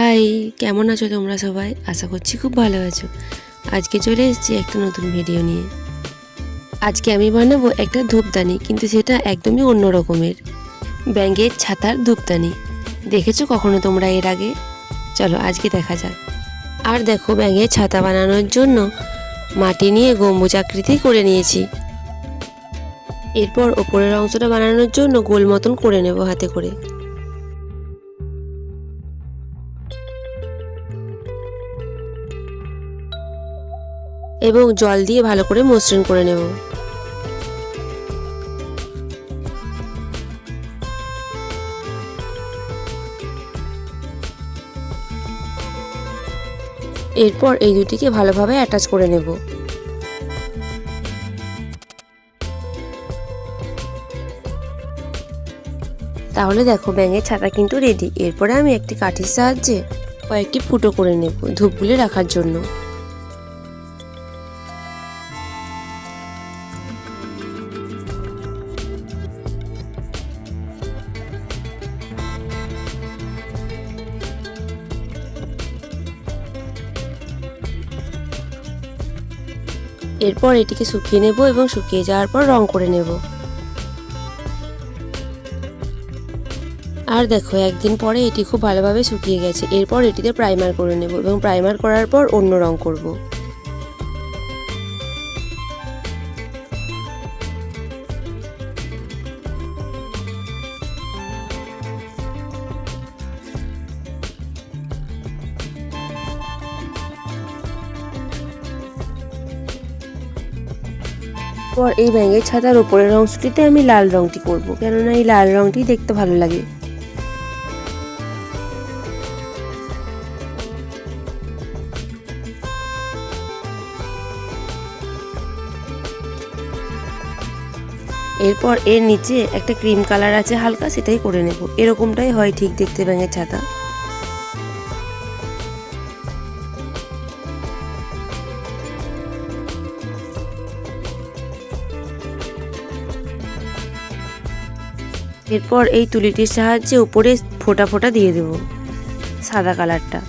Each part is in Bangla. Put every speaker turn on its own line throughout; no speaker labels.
হাই, কেমন আছো তোমরা সবাই? আশা করছি খুব ভালো আছো। আজকে চলে এসেছি একটা নতুন ভিডিও নিয়ে। আজকে আমি বানাবো একটা ধূপদানি, কিন্তু সেটা একদমই অন্য রকমের। ব্যাঙ্গের ছাতার ধূপদানি। দেখেছ কখনো তোমরা এর আগে? চলো আজকে দেখা যাক। আর দেখো ব্যাঙের ছাতা বানানোর জন্য মাটি নিয়ে গম্বুজ আকৃতি করে নিয়েছি। এরপর ওপরের অংশটা বানানোর জন্য গোল মতন করে নেব হাতে করে। এবং জল দিয়ে ভালো করে মসৃণ করে নেব। এরপর এই দুটিকে ভালোভাবে অ্যাটাচ করে নেব। তাহলে দেখো ব্যাঙের ছাতা কিন্তু রেডি এরপরে আমি একটি কাঠির সাহায্যে কয়েকটি ফুটো করে নেব ধূপগুলি রাখার জন্য। এরপর এটিকে শুকিয়ে নেব এবং শুকিয়ে যাওয়ার পর রং করে নেব। আর দেখো, একদিন পরে এটি খুব ভালোভাবে শুকিয়ে গেছে। এরপর এটিতে প্রাইমার করে নেব এবং প্রাইমার করার পর অন্য রং করব। পর এই ব্যাঙের ছাতার উপরের অংশটিতে আমি লাল রংটি করব। কেননা এই লাল রংটি দেখতে ভালো লাগে। এরপর এর নিচে একটা ক্রিম কালার আছে হালকা, সেটাই করে নেব। এরকমটাই হয় ঠিক দেখতে ব্যাঙের ছাতা। এরপর এই তুলিটির সাহায্যে উপরে ফোঁটা ফোঁটা দিয়ে দেব, সাদা কালারটা।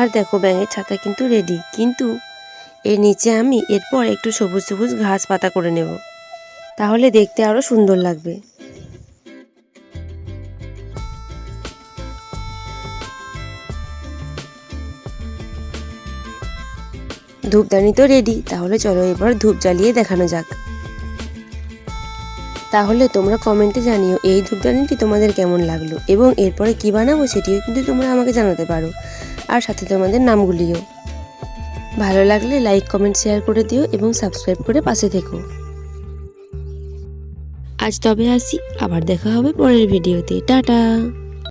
আর দেখো ব্যাঙের ছাতা কিন্তু রেডি কিন্তু এর নিচে আমি এরপর একটু সবুজ সবুজ ঘাস পাতা করে নেব, তাহলে দেখতে আরও সুন্দর লাগবে। ধূপদানি তো রেডি তাহলে চলো এবার ধূপ জ্বালিয়ে দেখানো যাক। তাহলে তোমরা কমেন্টে জানিও এই ধূপদানিটি তোমাদের কেমন লাগল এবং এরপরে কি বানাবো সেটিও কিন্তু তোমরা আমাকে জানাতে পারো। আর সাথে তোমাদের নামগুলিও। ভালো লাগলে লাইক কমেন্ট শেয়ার করে দিও এবং সাবস্ক্রাইব করে পাশে থেকো। আজ তবে আসি, আবার দেখা হবে পরের ভিডিওতে টাটা!